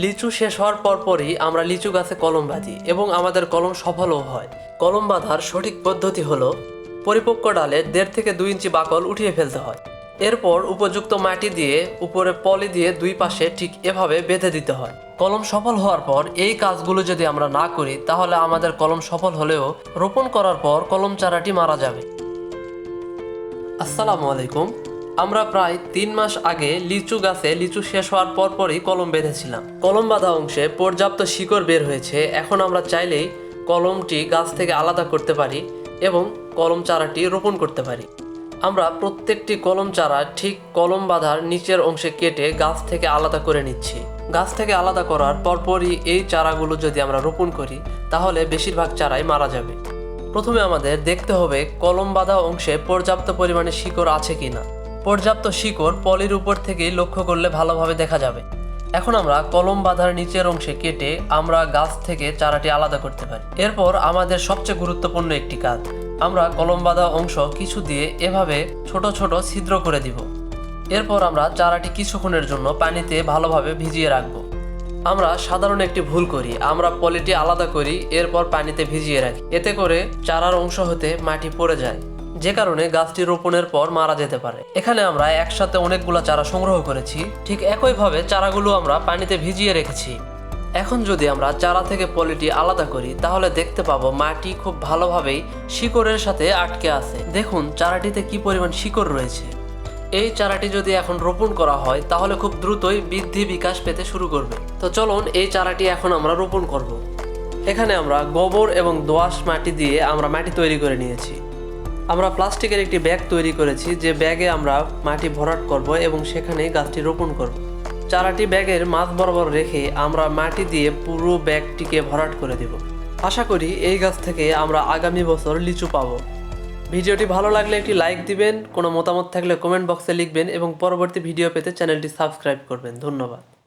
লিচু শেষ হওয়ার পরপরই আমরা লিচু গাছে কলম বাঁধি এবং আমাদের কলম সফলও হয়। কলম বাঁধার সঠিক পদ্ধতি হলো পরিপক্ক ডালে দেড় থেকে দুই ইঞ্চি বাকল উঠিয়ে ফেলতে হয়। এরপর উপযুক্ত মাটি দিয়ে উপরে পলি দিয়ে দুই পাশে ঠিক এভাবে বেঁধে দিতে হয়। কলম সফল হওয়ার পর এই কাজগুলো যদি আমরা না করি, তাহলে আমাদের কলম সফল হলেও রোপণ করার পর কলম চারাটি মারা যাবে। আসসালামু আলাইকুম। আমরা প্রায় তিন মাস আগে লিচু গাছে লিচু শেষ হওয়ার পরপরই কলম বেঁধেছিলাম। কলম বাঁধা অংশে পর্যাপ্ত শিকড় বের হয়েছে। এখন আমরা চাইলেই কলমটি গাছ থেকে আলাদা করতে পারি এবং কলম চারাটি রোপণ করতে পারি। আমরা প্রত্যেকটি কলম চারা ঠিক কলম বাঁধার নিচের অংশে কেটে গাছ থেকে আলাদা করে নিচ্ছি। গাছ থেকে আলাদা করার পরপরই এই চারাগুলো যদি আমরা রোপণ করি, তাহলে বেশিরভাগ চারাই মারা যাবে। প্রথমে আমাদের দেখতে হবে কলম বাঁধা অংশে পর্যাপ্ত পরিমাণে শিকড় আছে কিনা। পর্যাপ্ত শিকড় পলির উপর থেকেই লক্ষ্য করলে ভালোভাবে দেখা যাবে। এখন আমরা কলম বাঁধার নিচের অংশে কেটে আমরা গাছ থেকে চারাটি আলাদা করতে পারি। এরপর আমাদের সবচেয়ে গুরুত্বপূর্ণ একটি কাজ, আমরা কলম বাঁধা অংশ কিছু দিয়ে এভাবে ছোট ছোট ছিদ্র করে দিব। এরপর আমরা চারাটি কিছুক্ষণের জন্য পানিতে ভালোভাবে ভিজিয়ে রাখব। আমরা সাধারণ একটি ভুল করি, আমরা পলিটি আলাদা করি, এরপর পানিতে ভিজিয়ে রাখি। এতে করে চারার অংশ হতে মাটি পড়ে যায়। যে কারণে গাছটি রোপণের পর মারা যেতে পারে। এখানে আমরা একসাথে অনেকগুলো চারা সংগ্রহ করেছি। ঠিক একইভাবে চারাগুলো আমরা পানিতে ভিজিয়ে রেখেছি। এখন যদি আমরা চারা থেকে পলিটি আলাদা করি, তাহলে দেখতে পাবো মাটি খুব ভালোভাবেই শিকড়ের সাথে আটকে আছে। দেখুন, চারাটিতে কি পরিমাণ শিকড় রয়েছে। এই চারাটি যদি এখন রোপণ করা হয়, তাহলে খুব দ্রুতই বৃদ্ধি বিকাশ পেতে শুরু করবে। তো চলুন, এই চারাটি এখন আমরা রোপণ করব। এখানে আমরা গোবর এবং দোআঁশ মাটি দিয়ে আমরা মাটি তৈরি করে নিয়েছি। আমরা প্লাস্টিকের একটি ব্যাগ তৈরি করেছি, যে ব্যাগে আমরা মাটি ভরাট করব এবং সেখানে গাছটি রোপণ করব। চারাটি ব্যাগের মাঝ বরাবর রেখে আমরা মাটি দিয়ে পুরো ব্যাগটিকে ভরাট করে দেব। আশা করি এই গাছ থেকে আমরা আগামী বছর লিচু পাবো। ভিডিওটি ভালো লাগলে একটি লাইক দিবেন, কোনো মতামত থাকলে কমেন্ট বক্সে লিখবেন এবং পরবর্তী ভিডিও পেতে চ্যানেলটি সাবস্ক্রাইব করবেন। ধন্যবাদ।